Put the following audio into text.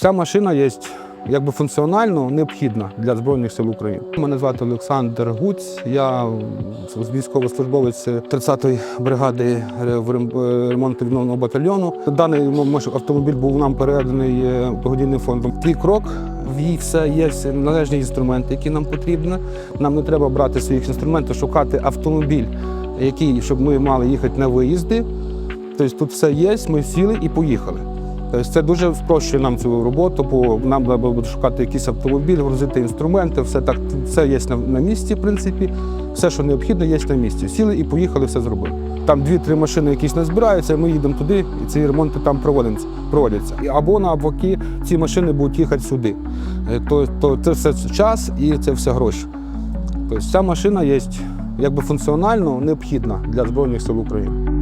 Ця машина є якби функціонально необхідна для Збройних сил України. Мене звати Олександр Гуць, я військовослужбовець 30-ї бригади ремонтно-відновного батальйону. Даний автомобіль був нам переданий е, благодійним фондом. Твій крок. В все є належні інструменти, які нам потрібні. Нам не треба брати своїх інструментів, шукати автомобіль, який, щоб ми мали їхати на виїзди. Тобто тут все є, ми сіли і поїхали. Тобто це дуже спрощує нам цю роботу, бо нам треба буде шукати якийсь автомобіль, грузити інструменти, все так, все є на, на місці, в принципі. Все, що необхідно, є на місці. Сіли і поїхали, все зробили. Там дві-три машини якісь не збираються, ми їдемо туди, і ці ремонти там проводяться. Або навпаки, ці машини будуть їхати сюди. Е, То, то це все час і це все гроші. Тобто ця машина є якби функціонально необхідна для Збройних сил України.